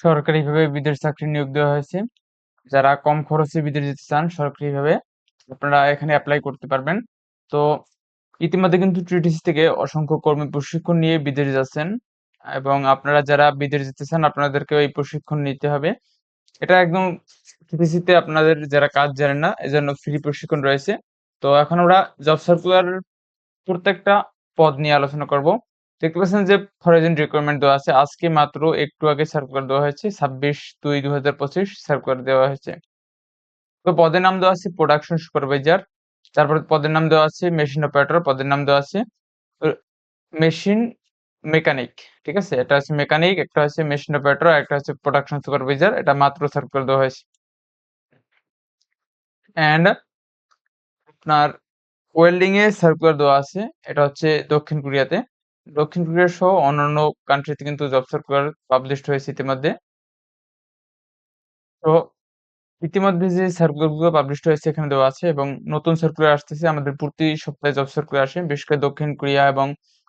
সরকারিভাবে বিদেশ চাকরি নিয়োগ দেওয়া হয়েছে। যারা কম খরচে বিদেশ যেতে চান, সরকারিভাবে আপনারা এখানে অ্যাপ্লাই করতে পারবেন। তো ইতিমধ্যে কিন্তু টিটিসি থেকে অসংখ্য কর্মী প্রশিক্ষণ নিয়ে বিদেশ যাচ্ছেন এবং আপনারা যারা বিদেশ যেতে চান আপনাদেরকে এই প্রশিক্ষণ নিতে হবে। এটা একদম টিটিসিতে আপনাদের যারা কাজ জানেন না, এজন্য ফ্রি প্রশিক্ষণ রয়েছে। তো এখন আমরা জব সার্কুলার প্রত্যেকটা পদ নিয়ে আলোচনা করব। দেখতে যে ফরেজেন্ট রিকোয়ারমেন্ট দেওয়া আছে। আজকে মাত্র একটু আগে সার্কুলার দেওয়া হয়েছে। ছাব্বিশ দুই দু হাজার পঁচিশ সার্কুলার দেওয়া হয়েছে। তো পদের নাম দেওয়া আছে প্রোডাকশন সুপারভাইজার তারপর পদের নাম দেওয়া আছে মেশিন অপারেটর পদের নাম দেওয়া আছে মেশিন মেকানিক ঠিক আছে? এটা হচ্ছে মেকানিক একটা হচ্ছে মেশিন অপারেটর একটা হচ্ছে প্রোডাকশন সুপারভাইজার এটা মাত্র সার্কুলার দেওয়া হয়েছে। অ্যান্ড আপনার ওয়েল্ডিং এ সার্কুলার দেওয়া আছে, এটা হচ্ছে দক্ষিণ কোরিয়াতে। দক্ষিণ কোরিয়া সহ অন্যান্য কান্ট্রিতে কিন্তু জব সার্কুলার পাবলিশড হয়েছে ইতিমধ্যে। তো ইতিমধ্যে যে সার্কুলারগুলো পাবলিশড হয়েছে এখানে দেওয়া আছে এবং নতুন সার্কুলার আসতেছে, আমাদের প্রতি সপ্তাহে জব সার্কুলার আসে। বিশেষ করে দক্ষিণ কোরিয়া এবং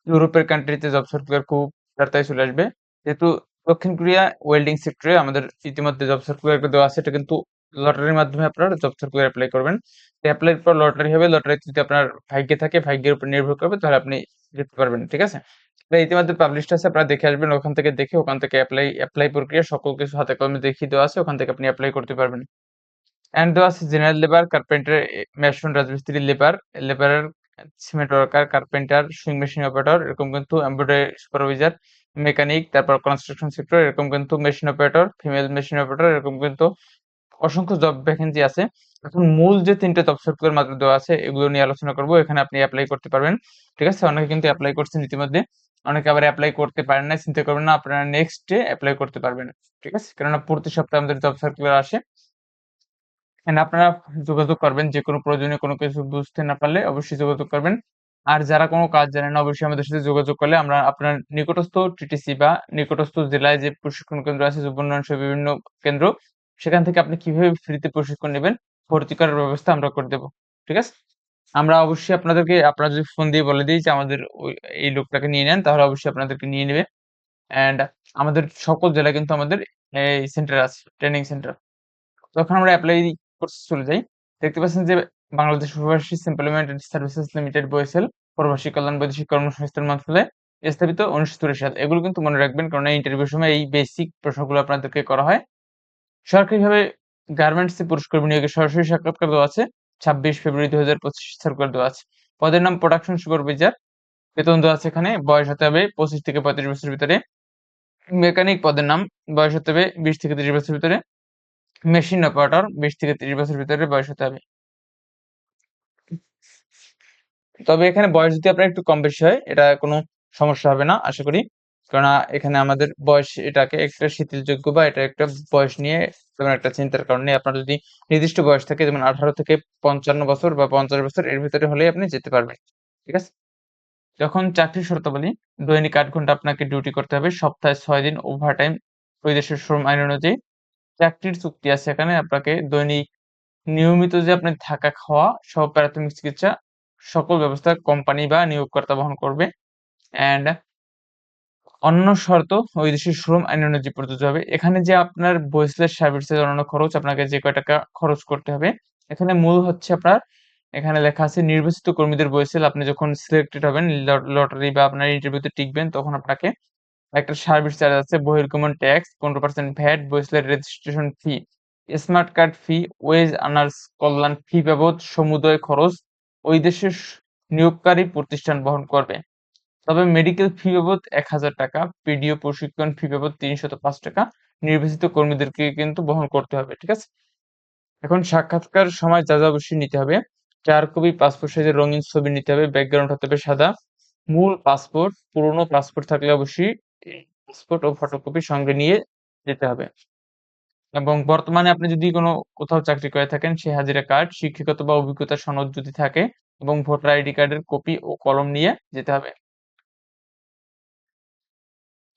ইউরোপের কান্ট্রিতে জব সার্কুলার খুব তাড়াতাড়ি চলে আসবে। যেহেতু দক্ষিণ কোরিয়া ওয়েল্ডিং সেক্টরে আমাদের ইতিমধ্যে জব সার্কুলার দেওয়া আছে, এটা কিন্তু লটারির মাধ্যমে আপনারা জব সার্কুলার অ্যাপ্লাই করবেন। অ্যাপ্লাই পর লটারি হবে লটারি যদি আপনার ভাগ্যে থাকে, ভাগ্যের উপর নির্ভর করবে, তাহলে আপনি যেতে পারবেন ঠিক আছে? ইতিমধ্যে পাবলিশড আছে, আপনারা দেখে আসবেন, ওখান থেকে দেখে, ওখান থেকে অ্যাপ্লাই অ্যাপ্লাই প্রক্রিয়া, সকল কিছু হাতে কলমে দেখিয়ে দেওয়া আছে, ওখান থেকে আপনি অ্যাপ্লাই করতে পারবেন। অ্যান্ড দেওয়া আছে জেনারেল লেবার কার্পেন্টার মেশন রাজমিস্ত্রি লেবার লেবারের cement worker carpenter sewing machine operator এরকম কিন্তু এমব্রয়ডারি সুপারভাইজার মেকানিক তারপর কনস্ট্রাকশন সেক্টর এরকম কিন্তু machine operator female machine operator এরকম কিন্তু অসংখ্য জব ভ্যাকেন্সি আছে। এখন মূল যে তিনটে জব সার্কুলার মাত্র দেওয়া আছে, এগুলো নিয়ে আলোচনা করব। এখানে আপনি অ্যাপ্লাই করতে পারবেন। ঠিক আছে? অনেকে কিন্তু অ্যাপ্লাই করছেন ইতিমধ্যে। অনেকে আবার অ্যাপ্লাই করতে পারেন না চিন্তা করবেন না, আপনারা নেক্সট ডে অ্যাপ্লাই করতে পারবেন। ঠিক আছে? কেননা প্রতি সপ্তাহে আমাদের জব সার্কুলার আসে। এন্ড আপনারা যোগাযোগ করবেন, যে কোনো প্রয়োজনীয় কোনো কিছু বুঝতে না পারলে অবশ্যই যোগাযোগ করবেন। আর যারা কোনো কাজ জানেন না, অবশ্যই আমাদের সাথে যোগাযোগ করলে আমরা আপনার নিকটস্থ টিটিসি বা নিকটস্থ জেলায় যে প্রশিক্ষণ কেন্দ্র আছে, যুব উন্নয়ন বিভিন্ন কেন্দ্র সেখান থেকে আপনি কীভাবে ফ্রিতে প্রশিক্ষণ নেবেন ভর্তি করার ব্যবস্থা আমরা করে দেবো, ঠিক আছে? আমরা অবশ্যই আপনাদেরকে, আপনারা যদি ফোন দিয়ে বলে দিই যে আমাদের এই লোকটাকে নিয়ে নেন, তাহলে অবশ্যই আপনাদেরকে নিয়ে নেবে। অ্যান্ড আমাদের সকল জেলায় কিন্তু আমাদের এই সেন্টার আছে ট্রেনিং সেন্টার তখন আমরা অ্যাপ্লাই করতে চলে যাই। দেখতে পাচ্ছেন যে বাংলাদেশ প্রবাসী এমপ্লয়মেন্ট সার্ভিসেস লিমিটেড বয়েসেল প্রবাসী কল্যাণ বৈদেশিক কর্মসংস্থান মন্ত্রণালয়, স্থাপিত উনিশশো চুরাশি সাল। এগুলো কিন্তু মনে রাখবেন কারণ ইন্টারভিউ সময় এই বেসিক প্রশ্নগুলো আপনাদেরকে করা হয়। সরকারিভাবে গার্মেন্টস পুরস্কার বিনিয়োগে সরাসরি সাক্ষাৎকার দেওয়া আছে। ছাব্বিশ ফেব্রুয়ারি দুই হাজার পঁচিশ সার্কুলার দেওয়া আছে। পদের নাম প্রোডাকশন সুপারভাইজার বেতন দেওয়া আছে এখানে। বয়স হতে হবে পঁচিশ থেকে পঁয়ত্রিশ বছরের ভিতরে। মেকানিক পদের নাম বয়স হতে হবে বিশ থেকে ত্রিশ বছরের ভিতরে। মেশিন অপারেটর বিশ থেকে ত্রিশ বছরের ভিতরে বয়স হতে হবে। তবে এখানে বয়স যদি আপনার একটু কম বেশি হয়, এটা কোনো সমস্যা হবে না, আশা করি। কেননা এখানে আমাদের বয়স এটাকে একটা শিথিলযোগ্য বা এটা একটা বয়স নিয়ে তেমন একটা চিন্তার কারণে আপনার যদি নির্দিষ্ট বয়স থাকে, যেমন আঠারো থেকে পঞ্চান্ন বছর বা পঞ্চাশ বছর, এর ভিতরে হলেই আপনি যেতে পারবেন, ঠিক আছে? যখন চাকরির শর্তাবলী, দৈনিক আট ঘণ্টা আপনাকে ডিউটি করতে হবে, সপ্তাহে ছয় দিন ওভার টাইম ওই দেশের শ্রম আইন অনুযায়ী চাকরির চুক্তি আছে এখানে, আপনাকে দৈনিক নিয়মিত যে আপনি থাকা খাওয়া সহ প্রাথমিক চিকিৎসা সকল ব্যবস্থা কোম্পানি বা নিয়োগকর্তা বহন করবে। অ্যান্ড অন্য শর্ত ওই দেশের শ্রম আইন অনুযায়ী প্রযোজ্য হবে। এখানে যে আপনার বয়সলেস সার্ভিসের অন্য খরচ, আপনাকে যে কয় টাকা খরচ করতে হবে, এখানে মূল হচ্ছে আপনার, এখানে লেখা আছে, নির্বাচিত কর্মীদের বয়সেল আপনি যখন সিলেক্টেড হবেন লটারি বা আপনার ইন্টারভিউতে টিকবেন, তখন আপনাকে একটা সার্ভিস চার্জ আছে, বহির্গমন ট্যাক্স পনেরো percent VAT বয়সলের registration fee smart card fee wage earners কল্যাণ ফি বাবদ সমুদয় খরচ, ওই দেশের নিয়োগকারী প্রতিষ্ঠান বহন করবে। তবে মেডিকেল ফি বাবদ এক হাজার টাকা পিডিও প্রশিক্ষণ ফি বাবদ তিনশত পাঁচ টাকা, নির্বাচিত কর্মীদেরকে কিন্তু বহন করতে হবে, ঠিক আছে? এখন সাক্ষাৎকার সময় যা যা অবশ্যই নিতে হবে, চার কপি পাসপোর্ট সাইজের রঙিন ছবি নিতে হবে ব্যাকগ্রাউন্ড হতে হবে সাদা, মূল পাসপোর্ট পুরনো পাসপোর্ট থাকলে অবশ্যই পাসপোর্ট ও ফটোকপি সঙ্গে নিয়ে যেতে হবে। এবং বর্তমানে আপনি যদি কোনো কোথাও চাকরি করে থাকেন, সে হাজিরা কার্ড শিক্ষাগত বা অভিজ্ঞতা সনদ যদি থাকে, এবং ভোটার আইডি কার্ডের কপি ও কলম নিয়ে যেতে হবে।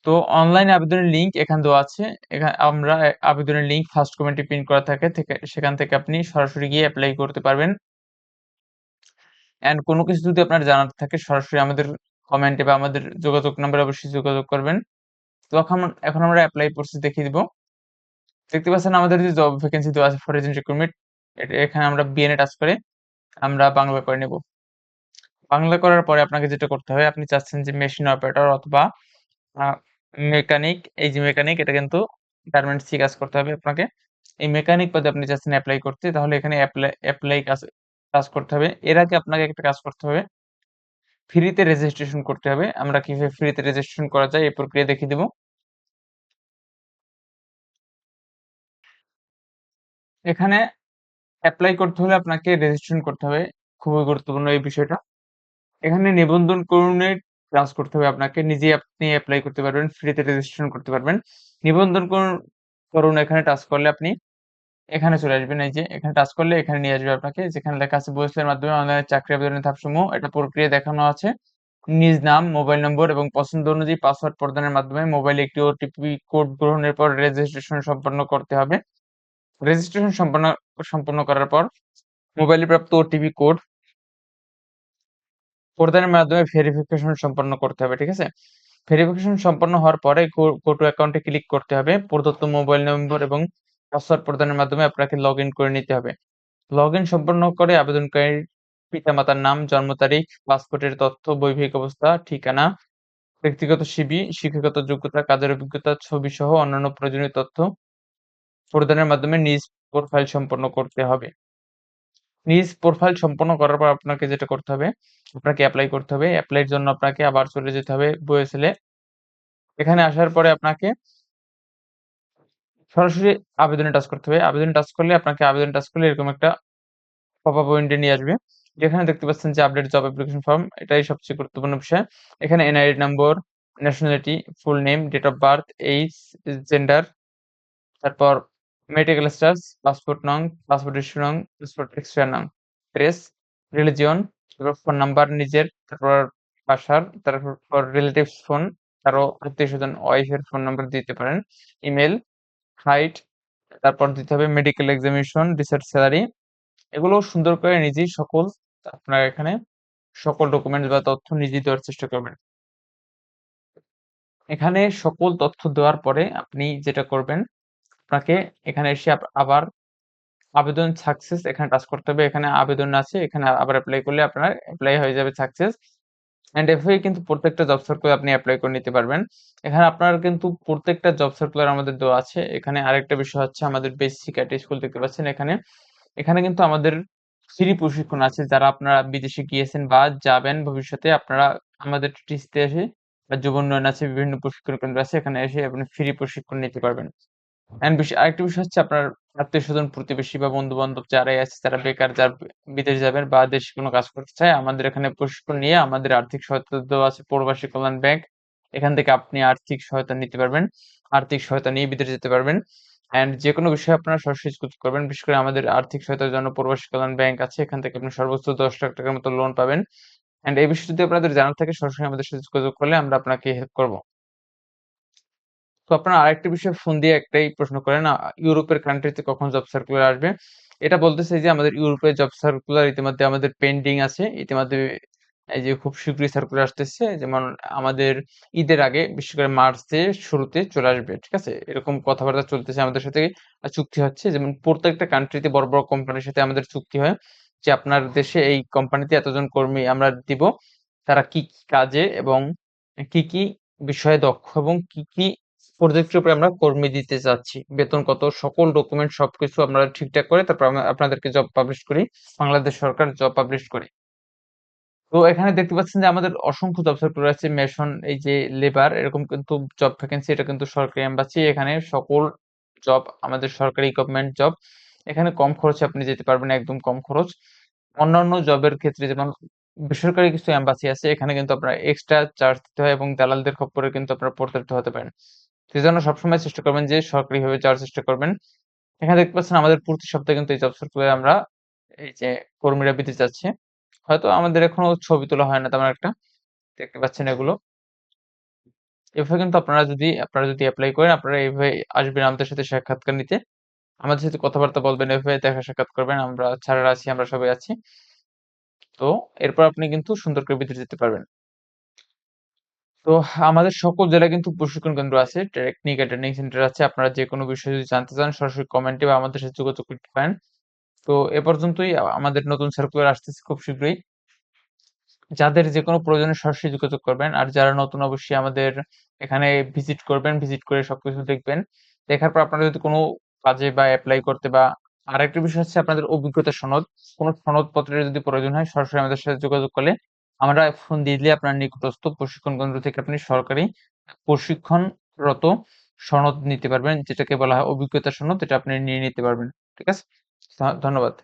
তো অনলাইন আবেদনের লিঙ্ক এখানে দেওয়া আছে। এখানে আমরা আবেদনের লিঙ্ক ফার্স্ট কমেন্টে প্রিন্ট করা থাকে। সেখান থেকে আপনি সরাসরি গিয়ে অ্যাপ্লাই করতে পারবেন। অ্যান্ড কোনো কিছু যদি আপনার জানার থাকে, সরাসরি আমাদের কমেন্টে বা আমাদের যোগাযোগ নাম্বারে অবশ্যই যোগাযোগ করবেন। তো এখন এখন আমরা অ্যাপ্লাই প্রসেস দেখিয়ে দিব। দেখতে পাচ্ছেন আমাদের যে জব ভ্যাকেন্সি দেওয়া আছে ফর এজেন্ট রিক্রুটমেন্ট এখানে আমরা বিএনএ টাচ করে আমরা বাংলা করে নেব। বাংলা করার পরে আপনাকে যেটা করতে হবে, আপনি চাচ্ছেন যে মেশিন অপারেটর অথবা মেকানিক এই যে মেকানিক এটা কিন্তু গার্মেন্টসে কাজ করতে হবে আপনাকে। এই মেকানিক পদে আপনি চাচ্ছেন অ্যাপ্লাই করতে, তাহলে এখানে অ্যাপ্লাই অ্যাপ্লাই কাজ কাজ করতে হবে। এর আগে আপনাকে একটা কাজ করতে হবে। ফ্রিতে রেজিস্ট্রেশন করতে হবে। আমরা কীভাবে ফ্রিতে রেজিস্ট্রেশন করা যায়, এই প্রক্রিয়া দেখিয়ে দেব। এখানে অ্যাপ্লাই করতে হলে আপনাকে রেজিস্ট্রেশন করতে হবে। খুবই গুরুত্বপূর্ণ এই বিষয়টা। এখানে নিবন্ধন করণের কাজ করতে হবে আপনাকে, নিজেই আপনি অ্যাপ্লাই করতে পারবেন ফ্রিতে রেজিস্ট্রেশন করতে পারবেন। নিবন্ধন করুন, এখানে টাচ করলে আপনি, এখানে চলে আসবেন, এই যে এখানে টাচ করলে এখানে নিয়ে আসবে আপনাকে, যেখানে লেখা আছে বইসের মাধ্যমে অনলাইনে চাকরি আবেদনের ধাপসমূহ, এটা প্রক্রিয়া দেখানো আছে। নিজ নাম মোবাইল নম্বর এবং পছন্দ অনুযায়ী পাসওয়ার্ড প্রদানের মাধ্যমে মোবাইলে একটি ওটিপি কোড গ্রহণের পর রেজিস্ট্রেশন সম্পন্ন করতে হবে। রেজিস্ট্রেশন সম্পন্ন সম্পন্ন করার পর মোবাইলে প্রাপ্ত ওটিপি কোড প্রদানের মাধ্যমে ভেরিফিকেশন সম্পন্ন করতে হবে, ঠিক আছে? ভেরিফিকেশন সম্পন্ন হওয়ার পরে গো অ্যাকাউন্টে ক্লিক করতে হবে, প্রদত্ত মোবাইল নম্বর এবং পাসওয়ার্ড প্রদানের মাধ্যমে আপনাকে লগ ইন করে নিতে হবে। লগ ইন সম্পন্ন করে আবেদনকারীর পিতামাতার নাম, জন্ম তারিখ, পাসপোর্টের তথ্য, বৈবাহিক অবস্থা, ঠিকানা, ব্যক্তিগত সিবি শিক্ষাগত যোগ্যতা, কাজের অভিজ্ঞতা, ছবি সহ অন্যান্য প্রয়োজনীয় তথ্য প্রদানের মাধ্যমে নিজ প্রোফাইল সম্পন্ন করতে হবে। নিজ প্রোফাইল সম্পন্ন করার পর আপনাকে যেটা করতে হবে, আপনাকে অ্যাপ্লাই করতে হবে। অ্যাপ্লাইয়ের জন্য আপনাকে আবার চলে যেতে হবে বয়েসেলে এখানে আসার পরে আপনাকে সরাসরি আবেদনে টাচ করতে হবে। আবেদন টাচ করলে আপনাকে আবেদন টাচ করলে এরকম একটা পপ উইন্ডো নিয়ে আসবে। যেখানে দেখতে পাচ্ছেন যে আপডেট জব অ্যাপ্লিকেশন ফর্ম এটাই সবচেয়ে গুরুত্বপূর্ণ বিষয়। এখানে NID number nationality full name date of birth age gender তারপর মেডিকেল স্টাস পাসপোর্ট নং পাসপোর্ট ইস্যু নং পাসপোর্ট এক্সট্রা নং ড্রেস রিলিজিয়ন তারপর ফোন নাম্বার নিজের, তারপর বাসার, তারপর রিলেটিভস ফোন কারও আত্মীয় স্বজন ওয়াইফের ফোন নাম্বার দিতে পারেন। ইমেল হাইট তারপর দিতে হবে মেডিকেল এক্সামিনেশন রিসার্চ স্যালারি এগুলো সুন্দর করে নিজেই সকল আপনার এখানে সকল ডকুমেন্টস বা তথ্য নিজেই দেওয়ার চেষ্টা করবেন। এখানে সকল তথ্য দেওয়ার পরে আপনি যেটা করবেন আপনাকে এখানে এসে আবার আবেদন সাকসেস এখানে টাচ করতে হবে। এখানে আবেদন আছে, এখানে আবার অ্যাপ্লাই করলে আপনার অ্যাপ্লাই হয়ে যাবে সাকসেস অ্যান্ড এভাবে কিন্তু প্রত্যেকটা জব সার্কুলার আপনি অ্যাপ্লাই করে নিতে পারবেন। এখানে আপনার কিন্তু প্রত্যেকটা জব সার্কুলার আমাদের দেওয়া আছে। এখানে আরেকটা বিষয় হচ্ছে আমাদের বেসিক একটা স্কুল দেখতে পাচ্ছেন এখানে। এখানে কিন্তু আমাদের ফ্রি প্রশিক্ষণ আছে। যারা আপনারা বিদেশে গিয়েছেন বা যাবেন ভবিষ্যতে, আপনারা আমাদের টিসিতে এসে বা যুব উন্নয়ন আছে, বিভিন্ন প্রশিক্ষণ কেন্দ্র আছে, এখানে এসে আপনি ফ্রি প্রশিক্ষণ নিতে পারবেন। এন্ড বিষয় আরেকটা বিষয় হচ্ছে আপনার আত্মীয়-স্বজন, প্রতিবেশী বা বন্ধু-বান্ধব যারাই আছে যারা বেকার যারা বিদেশ যাবেন বা দেশে কোনো কাজ করতে চায় আমাদের এখানে প্রশিক্ষণ নিয়ে আমাদের আর্থিক সহায়তা দেওয়া আছে প্রবাসী কল্যাণ ব্যাংক। এখান থেকে আপনি আর্থিক সহায়তা নিতে পারবেন। আর্থিক সহায়তা নিয়ে বিদেশে যেতে পারবেন। অ্যান্ড যেকোনো বিষয়ে আপনারা সরাসরি যোগাযোগ করবেন। বিশেষ করে আমাদের আর্থিক সহায়তার জন্য প্রবাসী কল্যাণ ব্যাংক আছে। এখান থেকে আপনি সর্বোচ্চ দশ লাখ টাকার মতো লোন পাবেন। অ্যান্ড এই বিষয়ে যদি আপনাদের জানার থাকে সরাসরি আমাদের সাথে যোগাযোগ করলে আমরা আপনাকে হেল্প করব। তো আপনারা আরেকটা বিষয় ফোন দিয়ে একটাই প্রশ্ন করেন ইউরোপের কান্ট্রিতে কখন জব সার্কুলার আসবে? এটা বলতেছে যে আমাদের ইউরোপের জব সার্কুলার ইতিমধ্যে আমাদের পেন্ডিং আছে। ইতিমধ্যে এই যে খুব শীঘ্রই সার্কুলার আসতেছে। যেমন আমাদের ঈদের আগে, বিশেষ করে মার্চের শুরুতে চলে আসবে, ঠিক আছে? এরকম কথাবার্তা চলতেছে আমাদের সাথে চুক্তি হচ্ছে। যেমন প্রত্যেকটা কান্ট্রিতে বড় বড় কোম্পানির সাথে আমাদের চুক্তি হয় যে আপনার দেশে এই কোম্পানিতে এতজন কর্মী আমরা দিব, তারা কি কি কাজে এবং কি কি বিষয়ে দক্ষ এবং কি কি প্রজেক্টের উপরে আমরা কর্মী দিতে চাচ্ছি। বেতন কত, সকল ডকুমেন্ট সবকিছু আমরা ঠিকঠাক করে তারপর আমরা আপনাদেরকে জব পাবলিশ করি, বাংলাদেশ সরকার জব পাবলিশ করি। তো এখানে দেখতে পাচ্ছেন যে আমাদের অসংখ্য জব সার্কুলার আছে মেশন এই যে লেবার এরকম কিন্তু জব ভ্যাকেন্সি এটা কিন্তু সরকারি এম্বাসি এখানে সকল জব আমাদের সরকারি গভর্নমেন্ট জব এখানে কম খরচে আপনি যেতে পারবেন, একদম কম খরচ। অন্যান্য জবের ক্ষেত্রে যেমন বেসরকারি কিছু এম্বাসি আছে, এখানে কিন্তু আপনার এক্সট্রা চার্জ দিতে হয় এবং দালালদের খপ্পরে কিন্তু আপনার প্রতারিত হতে পারেন। সেজন্য সবসময় চেষ্টা করবেন যে সরকারিভাবে যাওয়ার চেষ্টা করবেন। এখানে দেখতে পাচ্ছেন আমাদের প্রতি সপ্তাহে কিন্তু এই জব সার্কুলারে আমরা এই যে কর্মীরা পেতে যাচ্ছে। হয়তো আমাদের এখনও ছবি তোলা হয় না তেমন একটা। দেখতে পাচ্ছেন এগুলো। এভাবে কিন্তু আপনারা যদি আপনারা যদি অ্যাপ্লাই করেন, আপনারা এইভাবে আসবেন আমাদের সাথে সাক্ষাৎকার নিতে। আমাদের সাথে কথাবার্তা বলবেন, এভাবে দেখা সাক্ষাৎ করবেন। আমরা ছাড়া আছি, আমরা সবাই আছি। তো এরপর আপনি কিন্তু সুন্দর করে ভিতরে যেতে পারবেন। তো আমাদের সকল জেলায় কিন্তু প্রশিক্ষণ কেন্দ্র আছে। টেকনিক ট্রেনিং সেন্টার আছে। আপনারা যে কোনো বিষয়ে যদি জানতে চান, সরাসরি কমেন্টে বা আমাদের সাথে যোগাযোগ করতে পারেন। তো এ পর্যন্তই আমাদের নতুন সার্কুলার আসতেছে খুব শীঘ্রই। যাদের যে কোনো প্রয়োজনে সরাসরি যোগাযোগ করবেন। আর যারা নতুন অবশ্যই আমাদের এখানে ভিজিট করবেন ভিজিট করে সবকিছু দেখবেন। দেখার পর আপনারা যদি কোনো কাজে বা অ্যাপ্লাই করতে বা আরেকটা বিষয় হচ্ছে আপনাদের অভিজ্ঞতা সনদ। কোনো সনদপত্রের যদি প্রয়োজন হয়, সরাসরি আমাদের সাথে যোগাযোগ করলে আমরা ফোন দিলে আপনার নিকটস্থ প্রশিক্ষণ কেন্দ্র থেকে আপনি সরকারি প্রশিক্ষণরত সনদ নিতে পারবেন, যেটাকে বলা হয় অভিজ্ঞতা সনদ, এটা আপনি নিয়ে নিতে পারবেন। ঠিক আছে? ধন্যবাদ।